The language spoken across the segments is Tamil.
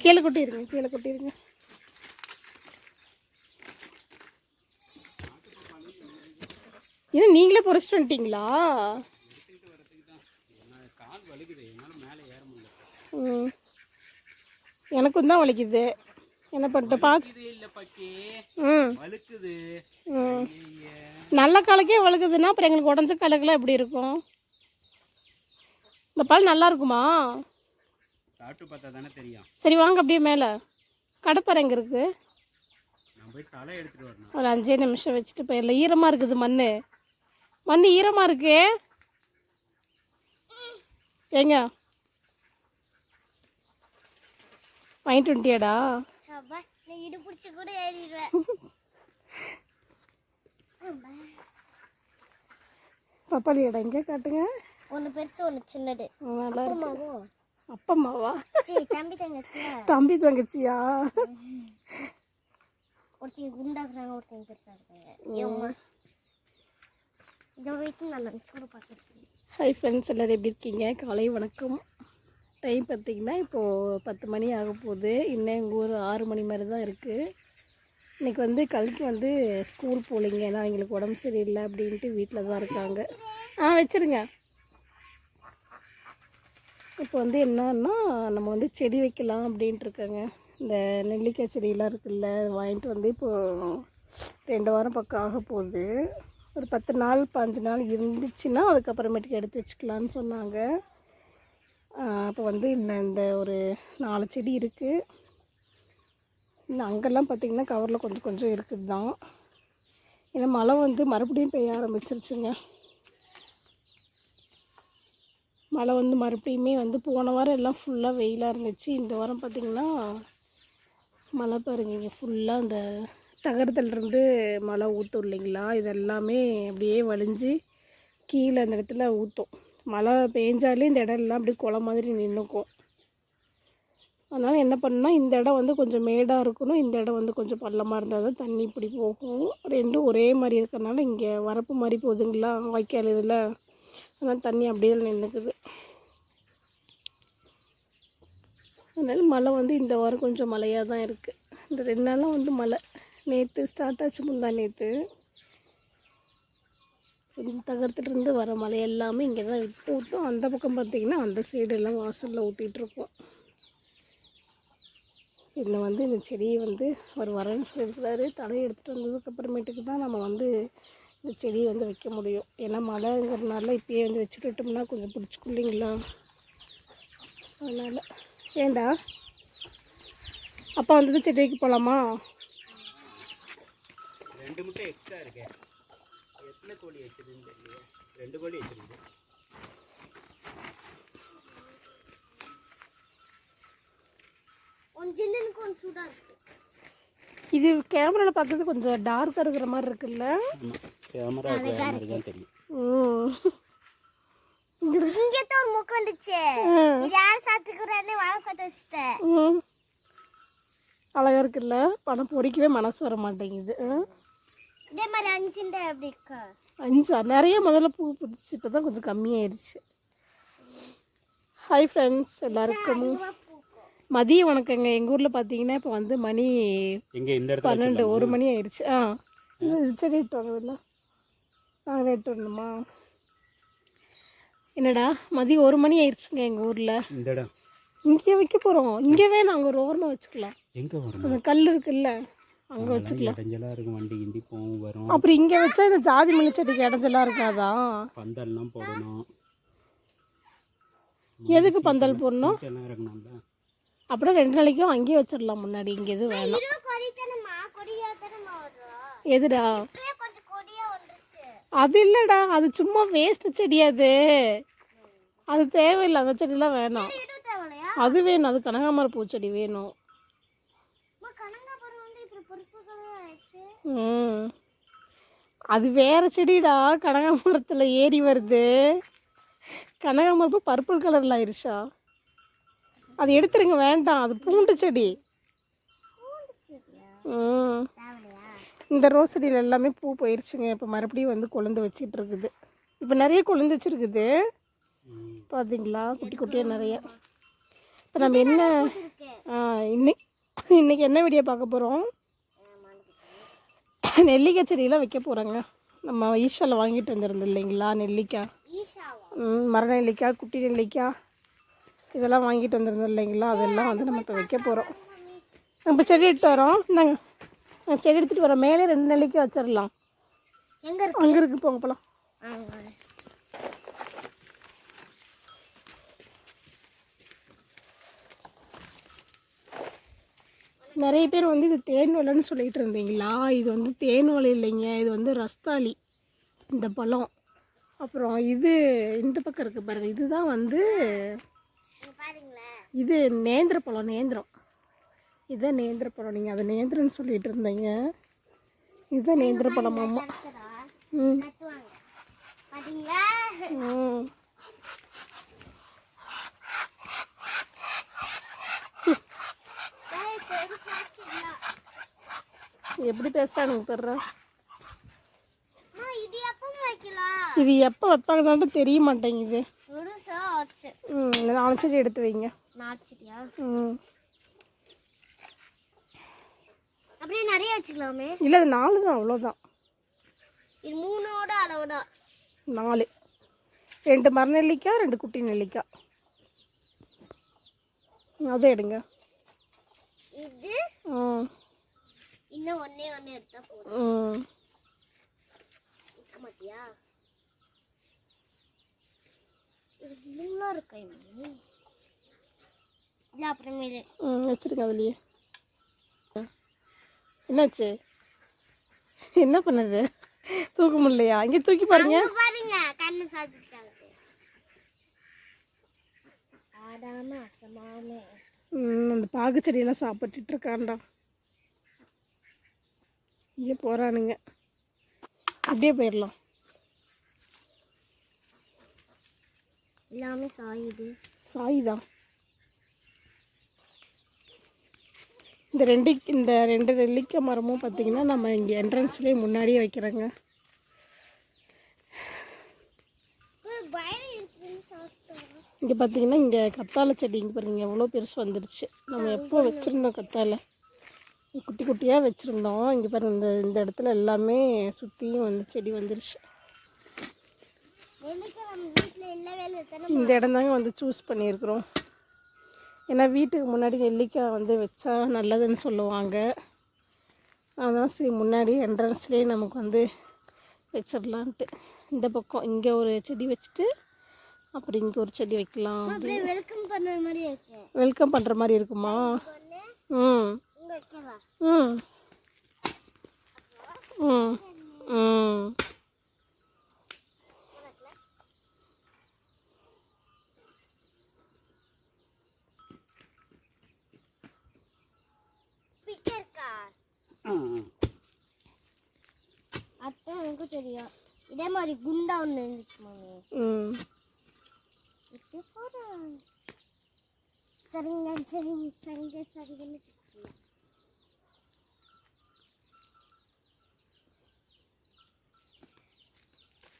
கீழே கொட்டிடுங்க கீழே கொட்டிடுங்க ஏன்னா நீங்களே பொறிச்சிட்டு வந்துட்டீங்களா ம். எனக்கும் தான் வலிக்குது. என்ன பண்ணிட்டு பார்த்து ம். வலுக்குது நல்ல காலுக்கே வழுக்குதுன்னா அப்புறம் எங்களுக்கு உடஞ்ச கலக்கெல்லாம் எப்படி இருக்கும்? இந்த பால் நல்லா இருக்குமா? சாப்பிட்டு பார்த்தா தானே தெரியும். சரி வாங்க அப்படியே மேலே. கடப்பாறை எங்கே இருக்குது நான் போய் தலை எடுத்துட்டு வரணும். ஒரு அஞ்சே நிமிஷம் வச்சுட்டு போயிடல ஈரமாக இருக்குது மண் மண் ஈரமாக இருக்கு. ஏங்க? வாங்கிட்டு வந்துட்டியாடா? அப்பா நான் இடு பிடிச்சி கூட ஏறிடுவேன். பப்பாளி இடம் எங்கே காட்டுங்க. ஒன்று பெருசு ஒன்று சின்னது. நல்லா இருக்கு. அப்பம்மாவா? சரி தம்பி தங்கச்சியா? தம்பி தங்கச்சியா? ஒருத்தங்க குண்டாக்குறாங்க ஒருத்தங்க பெருசா இருக்காங்க. இதை வரைக்கும் கூட பார்த்துருக்கேன் ஹாய் ஃப்ரெண்ட்ஸ் எல்லோரும் எப்படி இருக்கீங்க? காலை வணக்கம். டைம் பார்த்தீங்கன்னா இப்போது பத்து மணி ஆக போகுது. இன்னும் எங்கள் ஊர் ஆறு மணி மாதிரி தான் இருக்குது இன்றைக்கி வந்து கல்விக்கு வந்து ஸ்கூல் போகலிங்க ஏன்னா எங்களுக்கு உடம்பு சரியில்லை அப்படின்ட்டு வீட்டில் தான் இருக்காங்க. ஆ வச்சுருங்க. இப்போ வந்து என்னன்னா நம்ம வந்து செடி வைக்கலாம் அப்படின்ட்டு இருக்காங்க இந்த நெல்லிக்காய் செடியெல்லாம் இருக்குல்ல வாங்கிட்டு வந்து இப்போது ரெண்டு வாரம் பக்கம் ஆக போகுது. ஒரு பத்து நாள் பாஞ்சு நாள் இருந்துச்சுன்னா அதுக்கப்புறமேட்டுக்கு எடுத்து வச்சுக்கலான்னு சொன்னாங்க. அப்போ வந்து இன்னும் இந்த ஒரு நாலு செடி இருக்குது இன்னும் அங்கெல்லாம் பார்த்திங்கன்னா கவரில் கொஞ்சம் கொஞ்சம் இருக்குது தான் ஏன்னா மழை வந்து மறுபடியும் பெய்ய ஆரம்பிச்சிருச்சுங்க. மழை வந்து மறுபடியுமே வந்து போன வாரம் எல்லாம் ஃபுல்லாக வெயிலாக இருந்துச்சு. இந்த வாரம் பார்த்திங்கன்னா மழை பாருங்க இங்கே ஃபுல்லாக அந்த தகரத்துலேருந்து மழை ஊற்றும் இல்லைங்களா? இது எல்லாமே அப்படியே வலிஞ்சு கீழே அந்த இடத்துல ஊற்றும் மழை பெஞ்சாலே இந்த இடம் எல்லாம் அப்படியே குளம் மாதிரி நின்றுக்கும் அதனால் என்ன பண்ணால் இந்த இடம் வந்து கொஞ்சம் மேடாக இருக்கணும். இந்த இடம் வந்து கொஞ்சம் பள்ளமாக இருந்தால் தான் தண்ணி இப்படி போகும். ரெண்டும் ஒரே மாதிரி இருக்கிறனால இங்கே வரப்பு மாதிரி போகுதுங்களா? வாய்க்கால் இதில் ஆனால் தண்ணி அப்படியே நின்றுக்குது அதனால் மழை வந்து இந்த வாரம் கொஞ்சம் மழையாக தான் இருக்குது இந்த ரெண்டு நாளாக வந்து மழை. நேற்று ஸ்டார்ட் ஆச்சு முந்தா நேற்று இந்த தகரத்துலேருந்து வர மழை எல்லாமே இங்கே தான் ஊற்றும் அந்த பக்கம் பார்த்தீங்கன்னா அந்த சைடெல்லாம் வாசலில் ஊற்றிட்டுருக்கோம் இதில் வந்து இந்த செடியை வந்து அவர் வரேன்னு சொல்லியிருக்கிறாரு. தலையை எடுத்துகிட்டு வந்ததுக்கு அப்புறமேட்டுக்கு தான் நம்ம வந்து இந்த செடியை வந்து வைக்க முடியும். ஏன்னா மழைங்கிறதுனால இப்பயே வந்து வச்சுட்டு விட்டோம்னா கொஞ்சம் பிடிச்சிக்கும் இல்லைங்களா? அதனால். ஏண்டா? அப்பா வந்தது செடி வைக்க போகலாமா ரெண்டு முட்டை எக்ஸ்ட்ரா இருக்கே. எத்தனை கோழி தெரியல ரெண்டு கோழி வச்சிருக்கு இது கேமராவில் பார்த்தது கொஞ்சம் டார்க்காக இருக்கிற மாதிரி இருக்குல்ல? கேமரா வேறு மாதிரி தான் தெரியும். ம். இங்கே தான் ஒரு முக்கு வந்துச்சு. இது யார் வாழை பார்த்து வச்சுட்டேன் ம். அழகா இருக்குல்ல? பணம் பொறிக்கவே மனசு வர மாட்டேங்குது. இதே மாதிரி அஞ்சுண்டை எப்படி இருக்கா? அஞ்சா? நிறைய முதல்ல பூ புதுச்சு இப்போ தான் கொஞ்சம் கம்மியாயிருச்சு. ஹாய் ஃப்ரெண்ட்ஸ் எல்லாருக்கும் மதியம் வணக்கங்க. எங்கள் ஊரில் பார்த்தீங்கன்னா இப்போ வந்து மணி எங்கே இந்த இடத்துல பன்னெண்டு ஒரு மணி ஆயிடுச்சு ஆ. இது சரி எட்டு வரவில்ல நாங்கள் வரணுமா என்னடா மதியம் ஒரு மணி ஆயிடுச்சுங்க எங்கள் ஊரில். இந்த இடம் இங்கே வைக்க போகிறோம் இங்கேவே நாங்கள் ஒரு ஓரமாக வச்சுக்கலாம். எங்கே வரும் அந்த கல் இருக்குல்ல அங்கே வச்சுக்கலாம். இடைஞ்சலாக இருக்கும் வண்டி கிண்டி போகும் வரும். அப்புறம் இங்கே வச்சா இந்த ஜாதி மல்லி செடிக்கு இடஞ்செல்லாம் இருக்காதா? பந்தல்லாம் போடணும். எதுக்கு பந்தல் போடணும்? அப்புறம் ரெண்டு நாளைக்கும் அங்கேயே வச்சிடலாம் முன்னாடி இங்கே எதுவும் வேணாம். எதுடா இப்பயே கொஞ்சம் கொடியா வந்துருச்சு அது இல்லைடா அது சும்மா வேஸ்ட் செடி அது. அது தேவையில்லை அந்த செடிலாம் வேணாம். அது வேணும் அது கனகாமர பூச்செடி வேணும். அது வேற செடிடா கனகாமரத்தில் ஏறி வருது. கனகாமரம் இப்போ பர்பிள் கலரில் ஆயிடுச்சா அது எடுத்துருங்க வேண்டாம் அது பூண்டு செடி. ம். இந்த ரோஸ் செடியில் எல்லாமே பூ போயிருச்சுங்க. இப்போ மறுபடியும் வந்து கொழுந்து வச்சிட்டு இருக்குது. இப்போ நிறைய கொழுந்து வச்சுருக்குது. பார்த்தீங்களா குட்டி குட்டியாக நிறைய. இப்போ நம்ம என்ன இன்னைக்கு இன்றைக்கி என்ன வீடியோ பார்க்க போகிறோம் நெல்லிக்காய் செடியெல்லாம் வைக்க போகிறோங்க நம்ம ஈஷாவில் வாங்கிட்டு வந்துருந்தோம் இல்லைங்களா நெல்லிக்காய் ம், மர நெல்லிக்காய் குட்டி நெல்லிக்காய் இதெல்லாம் வாங்கிட்டு வந்திருந்தோம் இல்லைங்களா? அதெல்லாம் வந்து நம்ம இப்போ வைக்க போகிறோம் இப்போ செடி எடுத்து வரோம். நாங்கள் நான் செடி எடுத்துகிட்டு வரோம் மேலே ரெண்டு நெல்லிக்காய் வச்சிடலாம். எங்க இருக்கு? அங்கே இருக்கு. போங்க போகலாம். நிறைய பேர் வந்து இது தேன் வலைன்னு சொல்லிட்டு இருந்தீங்களா? இது வந்து தேன் வலை இல்லைங்க. இது வந்து ரஸ்தாளி. இந்த பழம். அப்புறம் இது இந்த பக்கம் இருக்கு பாருங்க. இதுதான் வந்து இது நேந்திர பழம் நேந்திரம். இதுதான் நேந்திர பழம் நீங்கள் அதை நேந்திரன்னு சொல்லிட்டு இருந்தீங்க. இதுதான் நேந்திர பழம் அம்மா. ம். ம். எப்படி பேசுகிறானுங்க பெற இது எப்போ வைப்பாங்கன்னு தெரிய மாட்டேங்குது. ம் நாலு செடி எடுத்து வைங்க. ம். அப்படியே நிறைய வச்சுக்கலாமே. இல்லை அது நாலு தான் அவ்வளோதான் இது மூணோட அளவு தான் நாலு. ரெண்டு மர நெல்லிக்காய் ரெண்டு குட்டி நெல்லிக்காய் அதை எடுங்க. இது இன்னும் ஒண்ணே ஒண்ணு எடுத்தா போதும். மாட்டியா இது ஃபுல்லாக இருக்கா இல்லை அப்புறமேலு. ம் வச்சுருங்க அதுலேயே. என்னாச்சு? என்ன பண்ணுது? தூக்க முடியலையா? இங்கே தூக்கி பாருங்க. பாருங்க கண்ணு சாப்பிட்டாங்க அந்த பாகு செடியெல்லாம் சாப்பிட்டுட்டு இருக்கான்டா இங்கே போகிறானுங்க அப்படியே போயிடலாம். எல்லாமே சாயுது. சாய்தான் இந்த ரெண்டு இந்த ரெண்டு நெல்லிக்காய் மரமும் பார்த்தீங்கன்னா நம்ம இங்கே என்ட்ரன்ஸ்லேயே முன்னாடியே வைக்கிறோங்க. இங்கே பார்த்தீங்கன்னா இங்கே கத்தாழை செடி இங்கே பாருங்க எவ்வளோ பெருசு வந்துருச்சு. நம்ம எப்போ வச்சுருந்தோம் கத்தாழை? குட்டி குட்டியாக வச்சுருந்தோம். இங்கே பாருங்க இந்த இந்த இடத்துல எல்லாமே சுற்றியும் வந்து செடி வந்துருச்சு. இந்த இடம் தாங்க வந்து சூஸ் பண்ணியிருக்கிறோம். ஏன்னா வீட்டுக்கு முன்னாடி நெல்லிக்காய் வந்து வச்சா நல்லதுன்னு சொல்லுவாங்க. அதான் சரி முன்னாடி என்ட்ரன்ஸ்லேயே நமக்கு வந்து வச்சிடலான்ட்டு. இந்த பக்கம் இங்கே ஒரு செடி வச்சுட்டு அப்படி இங்கே ஒரு செடி வைக்கலாம் வெல்கம் பண்ணுற மாதிரி வெல்கம் பண்ணுற மாதிரி இருக்குமா? ம். ம். ம். ம் பிக்க இருக்கா ஆ ஆ. அதான் எனக்கும் தெரியும். இதே மாதிரி குண்டா ஒன்று இருந்துச்சு மாமி. ம். இப்படி போகிறேன் சரிங்க சரிங்க சரிங்க சரிங்கன்னு.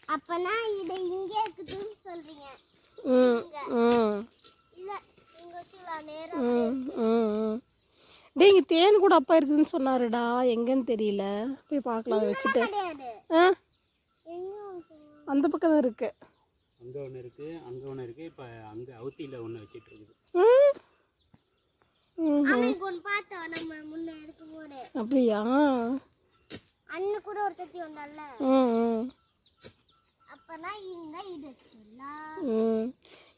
அப்பனா இதை இங்கே இருக்குதுன்னு சொல்றீங்க. ம் ம். இல்ல இங்க வச்சுக்கலாம் நேரம் டேய் இங்கே தேன் கூட அப்பா இருக்குதுன்னு சொன்னாருடா. எங்கன்னு தெரியல. போய் பார்க்கலாம் அதை வச்சுட்டு. ஆ? அந்த பக்கம் தான் இருக்கு. அங்கே ஒன்று இருக்குது அங்கே ஒன்று இருக்குது இப்போ அங்கே அவுத்தியில் ஒன்று வச்சிட்டு இருக்குது. அப்படியா? அண்ணன் கூட ஒரு தத்தி வந்தால இங்க இது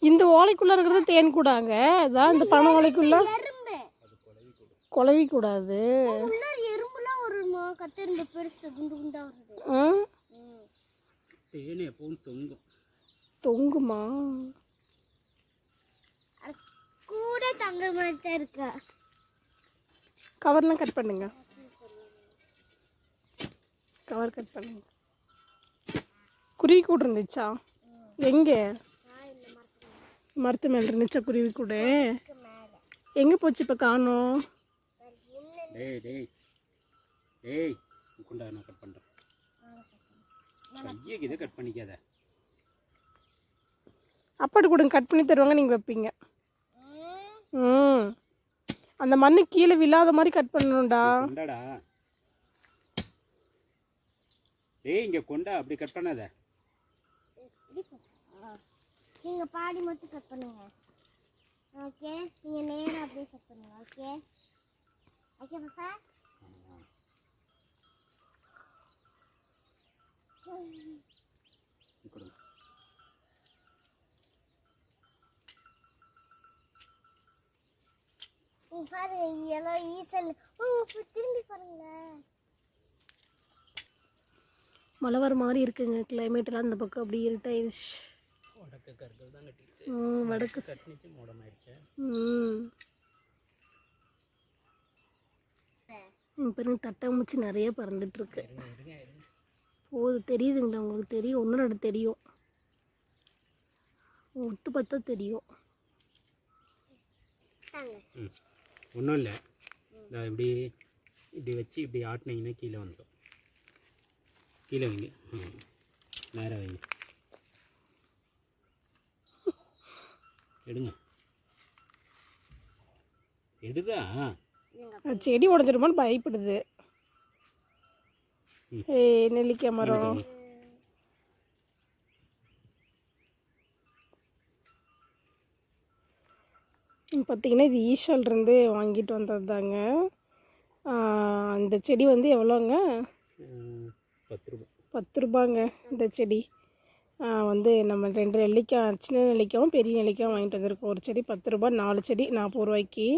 இந்த ஓலைக்குள்ளே இருக்கிறது தேன் கூடாங்க? அதான் இந்த பனை ஓலைக்குள்ள? குழவி கூடாது எறும்புலாம் ஒரு கத்திருந்த பெருசு குண்டு குண்டா வருது. தேனே எப்பவும் தொங்கும். தொங்குமா? கூட தங்குற மாதிரி தான் இருக்கு? கவர்லாம் கட் பண்ணுங்க. கவர் கட் பண்ணுங்க. குருவி கூடு இருந்துச்சா? எங்கே? மரத்து மேலே இருந்துச்சா குருவி கூடு எங்கே போச்சு இப்போ காணோம்? டேய் டேய். டேய் குண்டா நான் கட் பண்ணுறேன் கையை இதை கட் பண்ணிக்காத. அப்பாட்டு கொடுங்க கட் பண்ணி தருவாங்க நீங்கள் வைப்பீங்க. ம். அந்த மண்ணு கீழே விழாத மாதிரி கட் பண்ணணும்டா. கொண்டாடா. டேய் இங்க கொண்டா அப்படி கட் பண்ணாத. நீங்க பாடி மட்டும் கட் பண்ணுங்க. ஓகே நீங்க நேரா அப்படியே கட் பண்ணுங்க ஓகே பாப்பா கொடுங்க. இங்க பாருங்க எல்லோ ஈசல் திரும்பி பாருங்களேன் மழை வர மாதிரி இருக்குங்க. கிளைமேட்டெல்லாம் அந்த பக்கம் அப்படி இருட்டாயிருச்சு வடக்கு கற்கள் தான் கட்டிருக்கு ம், வடக்கு ச- கட்டினிச்சு மூடமாயிடுச்சு. ம். இப்போ பாருங்க தட்டாம்பூச்சி நிறைய பறந்துட்டுருக்கு. போது போகுது தெரியுதுங்களா உங்களுக்கு? தெரியும். ஒன்று ரெண்டு தெரியும். ஒத்து பார்த்தா தெரியும். ஒன்றும் இல்லை. இந்த இப்படி இப்படி வச்சு இப்படி ஆட்டினீங்கன்னா கீழே வந்துடும். கீழே வைங்க. ம். நேராக வைங்க. எடுங்க. எடுதா செடி உடஞ்சிருமான்னு பயப்படுது. ஏய் நெல்லிக்காய் மரம். பார்த்தீங்கன்னா இது ஈஷால்ருந்து வாங்கிட்டு வந்தது தாங்க இந்த செடி வந்து எவ்வளோங்க? பத்து ரூபாய் பத்து ரூபாங்க இந்த செடி. வந்து நம்ம ரெண்டு நெல்லிக்காய் சின்ன நெல்லிக்காயும் பெரிய நெல்லிக்காயும் வாங்கிட்டு வந்திருக்கோம். ஒரு செடி பத்து ரூபாய் நாலு செடி நாற்பது ரூபாய்க்கு.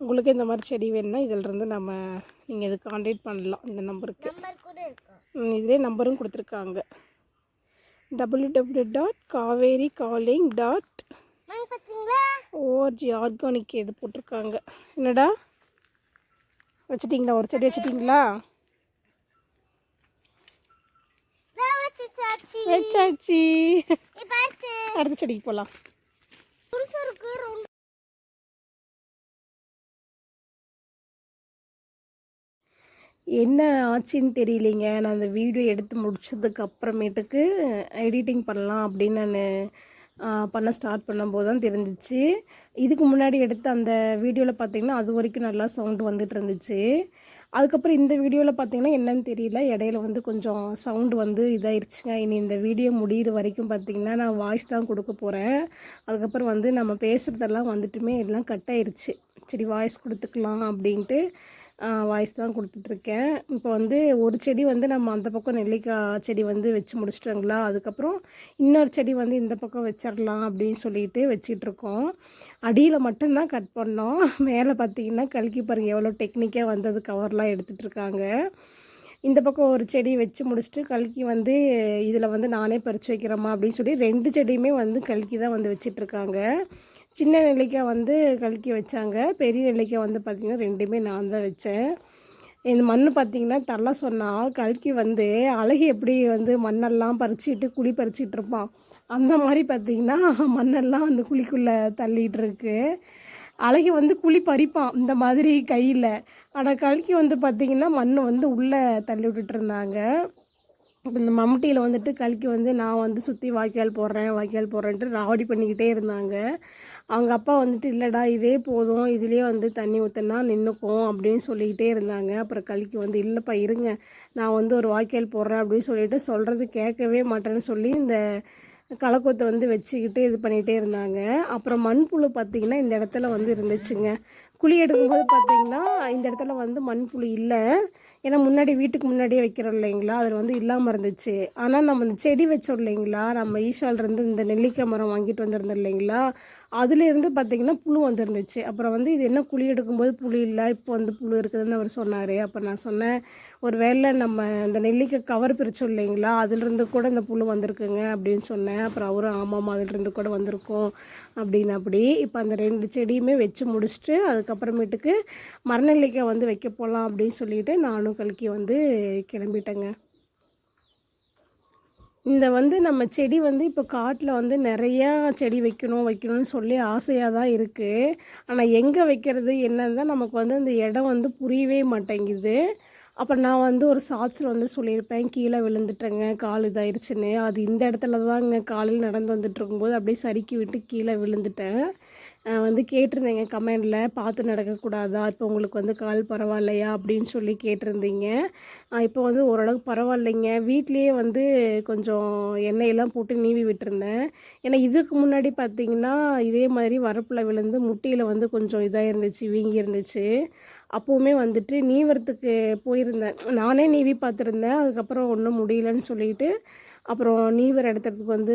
உங்களுக்கு இந்த மாதிரி செடி வேணும்னா இதிலிருந்து நம்ம நீங்கள் இது காண்டாக்ட் பண்ணலாம். இந்த நம்பருக்கு. இதுலேயே நம்பரும் கொடுத்துருக்காங்க. W W dot Kaveri calling dot ORG organic இது போட்டிருக்காங்க. என்னடா? வச்சிட்டிங்களா? ஒரு செடி வச்சிட்டிங்களா? சாச்சி வச்சாச்சு. அடுத்த செடிக்கு போகலாம் என்ன ஆச்சுன்னு தெரியலைங்க. நான் அந்த வீடியோ எடுத்து முடிச்சதுக்கு அப்புறமேட்டுக்கு எடிட்டிங் பண்ணலாம் அப்படின்னு நான் பண்ண ஸ்டார்ட் பண்ணும்போது தான் தெரிஞ்சிச்சு. இதுக்கு முன்னாடி எடுத்த அந்த வீடியோவில் பார்த்தீங்கன்னா அது வரைக்கும் நல்லா சவுண்டு வந்துட்டு இருந்துச்சு. அதுக்கப்புறம் இந்த வீடியோவில் பார்த்தீங்கன்னா என்னன்னு தெரியல. இடையில வந்து கொஞ்சம் சவுண்டு வந்து இதாயிருச்சுங்க. இனி இந்த வீடியோ முடியிற வரைக்கும் பார்த்தீங்கன்னா நான் வாய்ஸ் தான் கொடுக்க போகிறேன் அதுக்கப்புறம் வந்து நம்ம பேசுகிறதெல்லாம் வந்துட்டுமே எல்லாம் கட் ஆயிடுச்சு சரி வாய்ஸ் கொடுத்துக்கலாம் அப்படின்ட்டு வாய்ஸ் தான் கொடுத்துட்ருக்கேன். இப்போ வந்து ஒரு செடி வந்து நம்ம அந்த பக்கம் நெல்லிக்காய் செடி வந்து வச்சு முடிச்சிட்டோங்களா? அதுக்கப்புறம் இன்னொரு செடி வந்து இந்த பக்கம் வச்சிடலாம் அப்படின்னு சொல்லிட்டு வச்சிட்ருக்கோம். அடியில் மட்டும்தான் கட் பண்ணோம். மேலே பார்த்தீங்கன்னா கல்கி பாருங்கள் எவ்வளோ டெக்னிக்காக வந்து அது கவர்லாம் எடுத்துகிட்டு இருக்காங்க இந்த பக்கம் ஒரு செடி வச்சு முடிச்சுட்டு கல்கி வந்து இதில் வந்து நானே பறித்து வைக்கிறேம்மா அப்படின்னு சொல்லி ரெண்டு செடியுமே வந்து கல்கி தான் வந்து வச்சிட்ருக்காங்க. சின்ன நெல்லிக்காய் வந்து கலக்கி வச்சாங்க. பெரிய நெல்லிக்காய் வந்து பார்த்திங்கன்னா ரெண்டுமே நான் தான் வச்சேன். இந்த மண் பார்த்திங்கன்னா தள்ள சொன்னால் கல்கி வந்து அழகி எப்படி வந்து மண்ணெல்லாம் பறிச்சிட்டு குழி பறிச்சிட்டு இருப்பான். அந்த மாதிரி பார்த்திங்கன்னா மண்ணெல்லாம் அந்த குழிக்குள்ளே தள்ளிகிட்டு இருக்கு. அழகி வந்து குழி பறிப்பான் இந்த மாதிரி கையில். ஆனால் கல்கி வந்து பார்த்திங்கன்னா மண் வந்து உள்ளே தள்ளி விட்டுட்டு இருந்தாங்க. இந்த மம்முட்டியில் வந்துட்டு கல்கி வந்து நான் வந்து சுற்றி வாய்க்கால் போடுறேன் வாய்க்கால் போடுறேன்ட்டு ராவடி பண்ணிக்கிட்டே இருந்தாங்க. அவங்க அப்பா வந்துட்டு இல்லைடா இதே போதும். இதுலேயே வந்து தண்ணி ஊற்றினா நின்றுக்கும் அப்படின்னு சொல்லிக்கிட்டே இருந்தாங்க. அப்புறம் கலிக்கு வந்து இல்லைப்பா இருங்க. நான் வந்து ஒரு வாய்க்கால் போடுறேன் அப்படின்னு சொல்லிட்டு சொல்கிறது கேட்கவே மாட்டேன்னு சொல்லி இந்த களைக்கொத்தை வந்து வச்சுக்கிட்டு இது பண்ணிகிட்டே இருந்தாங்க. அப்புறம் மண்புழு பார்த்திங்கன்னா இந்த இடத்துல வந்து இருந்துச்சுங்க. குழி எடுக்கும்போது பார்த்தீங்கன்னா இந்த இடத்துல வந்து மண்புழு இல்லை. ஏன்னா முன்னாடி வீட்டுக்கு முன்னாடியே வைக்கிறோம் இல்லைங்களா? அதில் வந்து இல்லாமல் இருந்துச்சு. ஆனால் நம்ம இந்த செடி வச்சோம் இல்லைங்களா? நம்ம ஈஷால்லேருந்து இந்த நெல்லிக்காய் மரம் வாங்கிட்டு வந்திருந்தோம் இல்லைங்களா? அதுலேருந்து பார்த்தீங்கன்னா புழு வந்துருந்துச்சு. அப்புறம் வந்து இது என்ன குழி எடுக்கும்போது புழு இல்லை இப்போ வந்து புழு இருக்குதுன்னு அவர் சொன்னார். அப்போ நான் சொன்னேன் ஒரு வேளை நம்ம இந்த நெல்லிக்காய் கவர் பிரிச்சோம் இல்லைங்களா அதுலேருந்து கூட இந்த புழு வந்திருக்குங்க அப்படின்னு சொன்னேன். அப்புறம் அவரும் ஆமாம் அதுலேருந்து கூட வந்திருக்கும் அப்படின்னு. அப்படி இப்போ அந்த ரெண்டு செடியுமே வச்சு முடிச்சுட்டு அதுக்கப்புறமேட்டுக்கு மரநெல்லிக்காய் வந்து வைக்க போகலாம் அப்படின்னு சொல்லிட்டு நானும் கல்கி வந்து கிளம்பிட்டேங்க. இந்த வந்து நம்ம செடி வந்து இப்போ காட்டில் வந்து நிறையா செடி வைக்கணும் வைக்கணும்னு சொல்லி ஆசையாக தான் இருக்குது ஆனால் எங்கே வைக்கிறது என்னன்னு தான் நமக்கு வந்து அந்த இடம் வந்து புரியவே மாட்டேங்குது. அப்போ நான் வந்து ஒரு ஷார்ட்ஸில் வந்து சொல்லியிருப்பேன் கீழே விழுந்துட்டேங்க கால் இதாயிருச்சுன்னு. அது இந்த இடத்துல தாங்க காலையில் நடந்து வந்துட்டு இருக்கும்போது அப்படியே சறுக்கி விட்டு கீழே விழுந்துட்டேன். வந்து கேட்டிருந்தீங்க கமெண்டில். பார்த்து நடக்கக்கூடாதா? இப்போ உங்களுக்கு வந்து கால் பரவாயில்லையா? அப்படின்னு சொல்லி கேட்டிருந்தீங்க. இப்போ வந்து ஓரளவுக்கு பரவாயில்லைங்க. வீட்லேயே வந்து கொஞ்சம் எண்ணெயெல்லாம் போட்டு நீவி விட்டுருந்தேன். ஏன்னா இதுக்கு முன்னாடி பார்த்தீங்கன்னா இதே மாதிரி வரப்பில் விழுந்து முட்டியில் வந்து கொஞ்சம் இதாக இருந்துச்சு வீங்கி இருந்துச்சு அப்போவுமே வந்துட்டு நீவரத்துக்கு போயிருந்தேன். நானே நீவி பார்த்துருந்தேன். அதுக்கப்புறம் ஒன்றும் முடியலன்னு சொல்லிட்டு அப்புறம் நீவர் இடத்துக்கு வந்து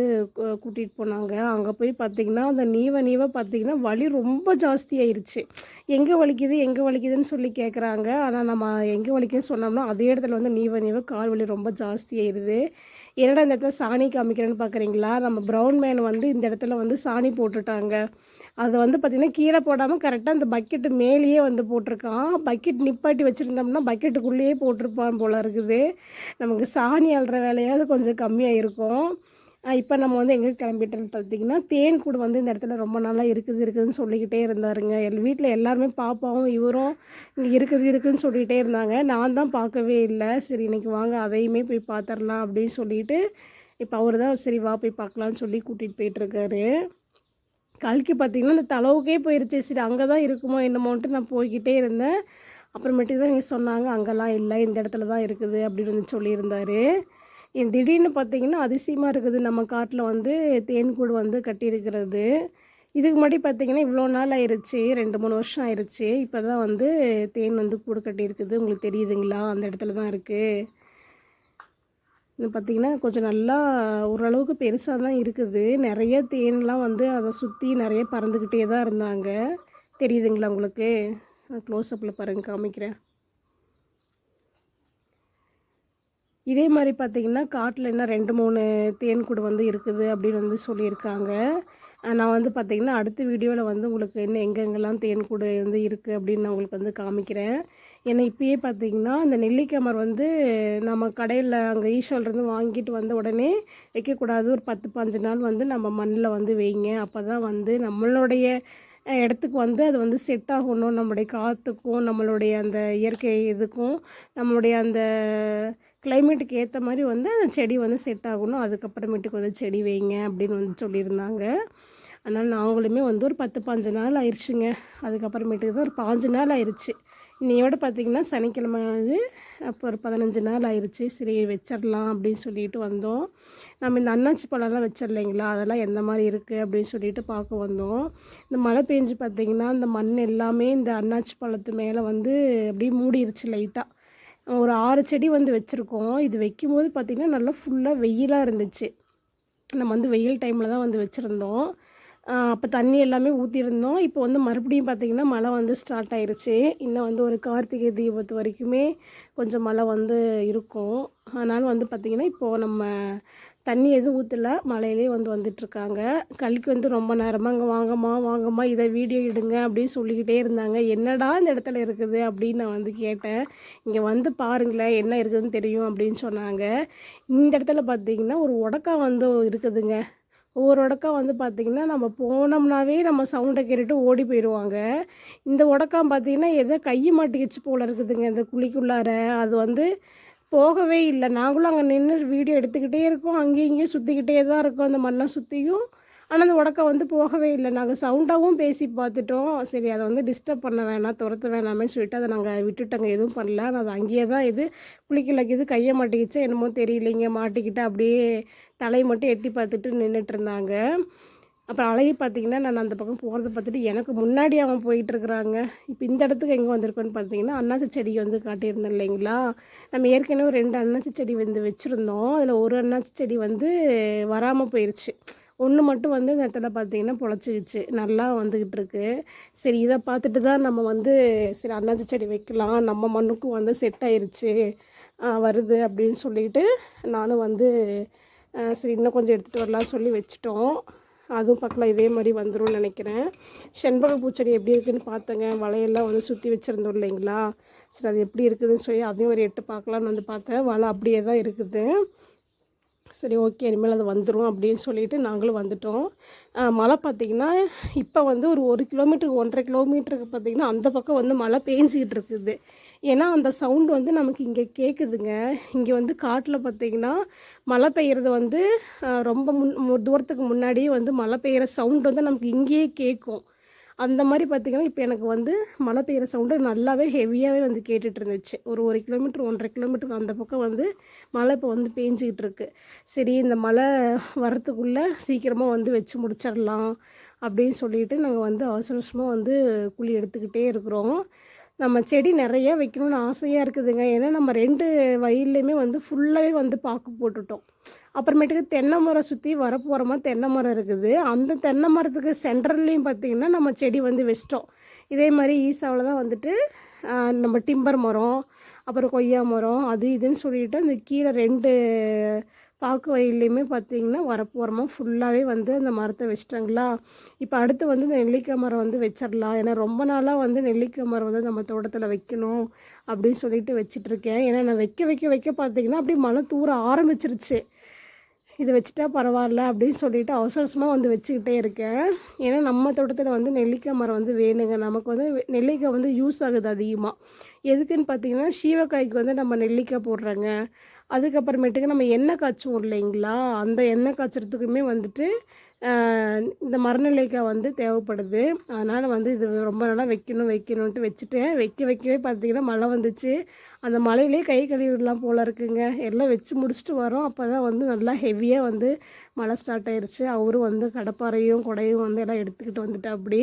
கூட்டிகிட்டு போனாங்க. அங்கே போய் பார்த்தீங்கன்னா அந்த நீவ நீவை பார்த்தீங்கன்னா வலி ரொம்ப ஜாஸ்தியாயிருச்சு எங்கே வலிக்குது எங்கே வலிக்குதுன்னு சொல்லி கேட்குறாங்க ஆனால் நம்ம எங்கே வலிக்குதுன்னு சொன்னோம்னா அதே இடத்துல வந்து நீவ நீவ கால் வலி ரொம்ப ஜாஸ்தியாயிருது என்னடா இந்த இடத்துல சாணி காமிக்கிறேன்னு பார்க்குறீங்களா நம்ம ப்ரௌன் மேன் வந்து இந்த இடத்துல வந்து சாணி போட்டுட்டாங்க. அதை வந்து பார்த்திங்கன்னா கீழே போடாமல் கரெக்டாக அந்த பக்கெட்டு மேலேயே வந்து போட்டிருக்கான். பக்கெட் நிப்பாட்டி வச்சுருந்தோம்னா பக்கெட்டுக்குள்ளேயே போட்டிருப்பான் போல் இருக்குது. நமக்கு சாணி அள்ளுற வேலையாவது கொஞ்சம் கம்மியாக இருக்கும். இப்போ நம்ம வந்து எங்கே கிளம்பிட்டோன்னு பார்த்தீங்கன்னா தேன் கூடு வந்து இந்த இடத்துல ரொம்ப நாளாக இருக்குது இருக்குதுன்னு சொல்லிக்கிட்டே இருந்தாருங்க. எல் வீட்டில் எல்லாருமே பாப்பாவும் இவரும் இங்கே இருக்குது இருக்குதுன்னு சொல்லிக்கிட்டே இருந்தாங்க. நான் தான் பார்க்கவே இல்லை. சரி இன்றைக்கி வாங்க அதையுமே போய் பார்த்துடலாம் அப்படின்னு சொல்லிட்டு இப்போ அவர் தான் சரி வா போய் பார்க்கலான்னு சொல்லி கூட்டிகிட்டு போயிட்டுருக்காரு கல்கி பார்த்தீங்கன்னா இந்த தளவுக்கே போயிருச்சு. சரி அங்கே தான் இருக்குமோ என்னமோன்ட்டு நான் போய்கிட்டே இருந்தேன். அப்புறமேட்டுக்கு தான் நீங்கள் சொன்னாங்க அங்கெல்லாம் இல்லை இந்த இடத்துல தான் இருக்குது அப்படின்னு வந்து என் திடீர்னு பார்த்தீங்கன்னா அதிசயமாக இருக்குது. நம்ம காட்டில் வந்து தேன்கூடு வந்து கட்டியிருக்கிறது. இதுக்கு முன்னாடி பார்த்தீங்கன்னா இவ்வளோ நாள் ஆயிருச்சு ரெண்டு மூணு வருஷம் ஆயிடுச்சு இப்போ தான் வந்து தேன் வந்து கூடு கட்டியிருக்குது. உங்களுக்கு தெரியுதுங்களா? அந்த இடத்துல தான் இருக்குது இது பார்த்திங்கன்னா கொஞ்சம் நல்லா ஓரளவுக்கு பெருசாக தான் இருக்குது. நிறைய தேன்லாம் வந்து அதை சுற்றி நிறைய பறந்துக்கிட்டே தான் இருந்தாங்க. தெரியுதுங்களா உங்களுக்கு? க்ளோஸ்அப்பில் பாருங்கள் காமிக்கிறேன். இதே மாதிரி பார்த்திங்கன்னா காட்டில் என்ன ரெண்டு மூணு தேன் கூடு வந்து இருக்குது அப்படின்னு வந்து சொல்லியிருக்காங்க. நான் வந்து பார்த்திங்கன்னா அடுத்த வீடியோவில் வந்து உங்களுக்கு இன்னும் எங்கெங்கெல்லாம் தேன் கூடு வந்து இருக்குது அப்படின்னு நான் உங்களுக்கு வந்து காமிக்கிறேன். ஏன்னா இப்பயே பார்த்தீங்கன்னா இந்த நெல்லிக்கமர் வந்து நம்ம கடையில் அங்கே ஈஷோலேருந்து வாங்கிட்டு வந்த உடனே வைக்கக்கூடாது. ஒரு பத்து பாஞ்சு நாள் வந்து நம்ம மண்ணில் வந்து வைங்க. அப்போ தான் வந்து நம்மளுடைய இடத்துக்கு வந்து அது வந்து செட் ஆகணும். நம்மளுடைய காற்றுக்கும் நம்மளுடைய அந்த இயற்கை இதுக்கும் நம்மளுடைய அந்த கிளைமேட்டுக்கு ஏற்ற மாதிரி வந்து அந்த செடி வந்து செட் ஆகணும். அதுக்கப்புறமேட்டுக்கு வந்து செடி வைங்க அப்படின்னு வந்து சொல்லியிருந்தாங்க. அதனால் நாங்களுமே வந்து ஒரு பத்து பாஞ்சு நாள் ஆயிடுச்சுங்க அதுக்கப்புறமேட்டுக்கு தான் ஒரு பாஞ்சு நாள் ஆயிடுச்சு இன்னையோட பார்த்திங்கன்னா சனிக்கிழமை வந்து அப்போ ஒரு பதினஞ்சு நாள் ஆயிடுச்சு சரி வச்சிடலாம் அப்படின்னு சொல்லிட்டு வந்தோம். நம்ம இந்த அன்னாச்சி பழம்லாம் வச்சிடலைங்களா? அதெல்லாம் எந்த மாதிரி இருக்குது அப்படின்னு சொல்லிட்டு பார்க்க வந்தோம். இந்த மழை பெஞ்சு பார்த்தீங்கன்னா இந்த மண் எல்லாமே இந்த அன்னாச்சி பழத்து மேலே வந்து அப்படியே மூடிருச்சு லைட்டாக ஒரு ஆறு செடி வந்து வச்சுருக்கோம். இது வைக்கும்போது பார்த்திங்கன்னா நல்லா ஃபுல்லாக வெயிலாக இருந்துச்சு. நம்ம வந்து வெயில் டைமில் தான் வந்து வச்சுருந்தோம். அப்போ தண்ணி எல்லாமே ஊற்றிருந்தோம் இப்போ வந்து மறுபடியும் பார்த்திங்கன்னா மழை வந்து ஸ்டார்ட் ஆயிருச்சு. இன்னும் வந்து ஒரு கார்த்திகை தீபத்து வரைக்குமே கொஞ்சம் மழை வந்து இருக்கும். அதனால் வந்து பார்த்திங்கன்னா இப்போது நம்ம தண்ணி எதுவும் ஊற்றல மழையிலே வந்து வந்துட்டுருக்காங்க. கல்விக்கு வந்து ரொம்ப நேரமாக அங்கே வாங்கம்மா வாங்கம்மா இதை வீடியோ எடுங்க அப்படின்னு சொல்லிக்கிட்டே இருந்தாங்க. என்னடா இந்த இடத்துல இருக்குது அப்படின்னு நான் வந்து கேட்டேன். இங்கே வந்து பாருங்களேன் என்ன இருக்குதுன்னு தெரியும் அப்படின்னு சொன்னாங்க. இந்த இடத்துல பார்த்தீங்கன்னா ஒரு உடக்கா வந்து இருக்குதுங்க. ஒவ்வொரு உடக்கா வந்து பார்த்திங்கன்னா நம்ம போனோம்னாவே நம்ம சவுண்டை கேட்டுட்டு ஓடி போயிடுவாங்க இந்த உடக்கம் பார்த்திங்கன்னா எதோ கை மாட்டிக்கிச்சு போல் இருக்குதுங்க. இந்த குழிக்குள்ளார. அது வந்து போகவே இல்லை. நாங்களும் அங்கே நின்று வீடியோ எடுத்துக்கிட்டே இருக்கோம். அங்கேயும் இங்கேயும் சுற்றிக்கிட்டே தான் இருக்கோம். அந்த மண்ணை சுற்றியும் ஆனால் அந்த உடக்க வந்து போகவே இல்லை. நாங்கள் சவுண்டாகவும் பேசி பார்த்துட்டோம். சரி அதை வந்து டிஸ்டர்ப் பண்ண வேணாம் துரத்த வேணாமே சொல்லிட்டு அதை நாங்கள் விட்டுட்டோங்க. எதுவும் பண்ணல. ஆனால் அது அங்கேயே தான் இது. குளிக்கலக்கு கையை மாட்டிக்கிச்சு என்னமோ தெரியலைங்க மாட்டிக்கிட்டு அப்படியே தலையை மட்டும் எட்டி பார்த்துட்டு நின்றுட்டு இருந்தாங்க. அப்புறம் அழகி பார்த்தீங்கன்னா நான் அந்த பக்கம் போகிறத பார்த்துட்டு எனக்கு முன்னாடி அவன் போயிட்டு இருக்கிறாங்க. இப்போ இந்த இடத்துக்கு எங்கே வந்திருக்கோன்னு பார்த்தீங்கன்னா அன்னாசி செடி வந்து காட்டியிருந்தேன் இல்லைங்களா? நம்ம ஏற்கனவே ரெண்டு அன்னாசி செடி வந்து வச்சுருந்தோம். அதில் ஒரு அன்னாசி செடி வந்து வராமல் போயிடுச்சு ஒன்று மட்டும் வந்து இந்த இடத்துல பார்த்தீங்கன்னா பொழைச்சிக்கிச்சு நல்லா வந்துக்கிட்டு இருக்கு சரி இதை பார்த்துட்டு தான் நம்ம வந்து சரி அன்னாசி செடி வைக்கலாம். நம்ம மண்ணுக்கும் வந்து செட் ஆயிருச்சு வருது அப்படின்னு சொல்லிட்டு நானும் வந்து சரி இன்னும் கொஞ்சம் எடுத்துகிட்டு வரலாம்னு சொல்லி வச்சுட்டோம். அதுவும் பக்கலாம் இதே மாதிரி வந்துடும் நினைக்கிறேன். செண்பக பூச்செடி எப்படி இருக்குன்னு பார்த்தேங்க. வலையெல்லாம் வந்து சுற்றி வச்சுருந்தோம் இல்லைங்களா? சரி அது எப்படி இருக்குதுன்னு சொல்லி அதையும் ஒரு எட்டு பார்க்கலான்னு வந்து பார்த்தேன். வலை அப்படியே தான் இருக்குது. சரி ஓகே இனிமேல் அது வந்துடும் அப்படின்னு சொல்லிட்டு நாங்களும் வந்துட்டோம். மழை பார்த்திங்கன்னா இப்போ வந்து ஒரு ஒரு கிலோமீட்டருக்கு ஒன்றரை கிலோமீட்டருக்கு பார்த்திங்கன்னா அந்த பக்கம் வந்து மழை பேஞ்சிக்கிட்டு இருக்குது. ஏன்னா அந்த சவுண்ட் வந்து நமக்கு இங்கே கேட்குதுங்க. இங்கே வந்து காட்டில் பார்த்திங்கன்னா மழை பெய்கிறது வந்து ரொம்ப முன் தூரத்துக்கு முன்னாடியே வந்து மழை பெய்கிற சவுண்ட் வந்து நமக்கு இங்கேயே கேட்கும். அந்த மாதிரி பார்த்திங்கன்னா இப்போ எனக்கு வந்து மழை பெய்கிற சவுண்டு நல்லாவே ஹெவியாகவே வந்து கேட்டுட்டு இருந்துச்சு. ஒரு ஒரு கிலோமீட்டர் ஒன்றரை கிலோமீட்டருக்கு அந்த பக்கம் வந்து மழை இப்போ வந்து பேஞ்சிக்கிட்டு இருக்கு. சரி இந்த மழை வரத்துக்குள்ளே சீக்கிரமாக வந்து வச்சு முடிச்சிடலாம் அப்படின்னு சொல்லிட்டு நாங்கள் வந்து அவசர அவசரமாக வந்து குழி எடுத்துக்கிட்டே இருக்கிறோம். நம்ம செடி நிறைய வைக்கணும்னு ஆசையாக இருக்குதுங்க. ஏன்னா நம்ம ரெண்டு வயல்லையுமே வந்து ஃபுல்லாகவே வந்து பாக்கு போட்டுட்டோம். அப்புறமேட்டுக்கு தென்னை மரம் சுற்றி வரப்போகிறமா தென்னை மரம் இருக்குது. அந்த தென்னை மரத்துக்கு சென்டர்லேயும் பார்த்திங்கன்னா நம்ம செடி வந்து வச்சிட்டோம். இதே மாதிரி ஈசாவில் தான் வந்துட்டு நம்ம டிம்பர் மரம் அப்புறம் கொய்யா மரம் அது இதுன்னு சொல்லிட்டு அந்த கீழே ரெண்டு பாக்கு வயல்லையுமே பார்த்தீங்கன்னா வரப்போகிறமா ஃபுல்லாகவே வந்து அந்த மரத்தை வச்சிட்டாங்களா? இப்போ அடுத்து வந்து இந்த நெல்லிக்காய் மரம் வந்து வச்சிடலாம். ஏன்னா ரொம்ப நாளாக வந்து நெல்லிக்காய் மரம் வந்து நம்ம தோட்டத்தில் வைக்கணும் அப்படின்னு சொல்லிட்டு வச்சிட்ருக்கேன் ஏன்னா நான் வைக்க வைக்க வைக்க பார்த்தீங்கன்னா அப்படியே மழை தூர ஆரம்பிச்சிருச்சு. இது வச்சுட்டா பரவாயில்ல அப்படின்னு சொல்லிட்டு அவசரமாக வந்து வச்சுக்கிட்டே இருக்கேன். ஏன்னா நம்ம தோட்டத்தில் வந்து நெல்லிக்காய் மரம் வந்து வேணுங்க. நமக்கு வந்து நெல்லிக்காய் வந்து யூஸ் ஆகுது அதிகமாக எதுக்குன்னு பார்த்தீங்கன்னா சீவக்காய்க்கு வந்து நம்ம நெல்லிக்காய் போடுறாங்க. அதுக்கப்புறமேட்டுக்கு நம்ம எண்ணெய் காய்ச்சுவோம் இல்லைங்களா? அந்த எண்ணெய் காய்ச்சறதுக்குமே வந்துட்டு இந்த மரநிலைக்காய் வந்து தேவைப்படுது. அதனால் வந்து இது ரொம்ப நாளாக வைக்கணும் வைக்கணுன்ட்டு வச்சுட்டேன். வைக்க வைக்கவே பார்த்திங்கன்னா மழை வந்துச்சு. அந்த மழையிலே கை கழுவிடலாம் போல் இருக்குங்க. எல்லாம் வச்சு முடிச்சுட்டு வரோம். அப்போ தான் வந்து நல்லா ஹெவியாக வந்து மழை ஸ்டார்ட் ஆயிடுச்சு அவரும் வந்து கடப்பாறையும் குடையும் வந்து எல்லாம் எடுத்துக்கிட்டு வந்துட்டு அப்படி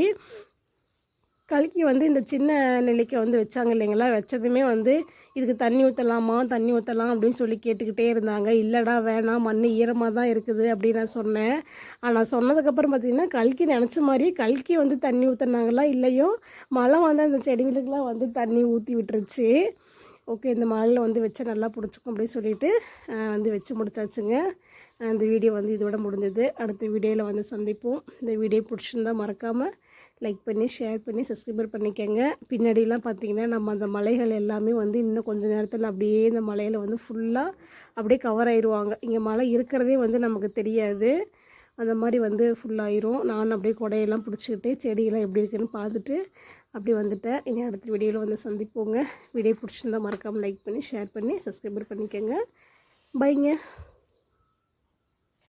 கல்கி வந்து இந்த சின்ன நிலைக்கு வந்து வச்சாங்க இல்லைங்களா? வச்சதுமே வந்து இதுக்கு தண்ணி ஊற்றலாமா தண்ணி ஊற்றலாம் அப்படின்னு சொல்லி கேட்டுக்கிட்டே இருந்தாங்க. இல்லைடா வேணாம் மண் ஈரமாக தான் இருக்குது அப்படின்னு நான் சொன்னேன். ஆனால் சொன்னதுக்கப்புறம் பார்த்திங்கன்னா கல்கி நினச்ச மாதிரி கல்கி வந்து தண்ணி ஊற்றுனாங்களா இல்லையோ? மழை வந்து அந்த செடிங்களுக்கெல்லாம் வந்து தண்ணி ஊற்றி விட்டுருச்சு. ஓகே இந்த மழையில் வந்து வச்சா நல்லா பிடிச்சிக்கும் அப்படின்னு சொல்லிட்டு வந்து வச்சு முடிச்சாச்சுங்க. அந்த இந்த வீடியோ வந்து இதோட முடிஞ்சது. அடுத்த வீடியோவில் வந்து சந்திப்போம். இந்த வீடியோ பிடிச்சிருந்தா மறக்காமல் லைக் பண்ணி ஷேர் பண்ணி சப்ஸ்கிரைபர் பண்ணிக்கோங்க. பின்னாடிலாம் பார்த்தீங்கன்னா நம்ம அந்த மலைகள் எல்லாமே வந்து இன்னும் கொஞ்ச நேரத்தில் அப்படியே இந்த மலையில் வந்து ஃபுல்லாக அப்படியே கவர் ஆயிடுவாங்க இங்கே மலை இருக்கிறதே வந்து நமக்கு தெரியாது. அந்த மாதிரி வந்து ஃபுல்லாயிரும் நான் அப்படியே குடையெல்லாம் பிடிச்சிக்கிட்டு செடியெல்லாம் எப்படி இருக்குன்னு பார்த்துட்டு அப்படி வந்துட்டேன். இனி அடுத்த வீடியோவில் வந்து சந்திப்போங்க. வீடியோ பிடிச்சிருந்தா மறக்காமல் லைக் பண்ணி ஷேர் பண்ணி சப்ஸ்கிரைபர் பண்ணிக்கோங்க. பைங்க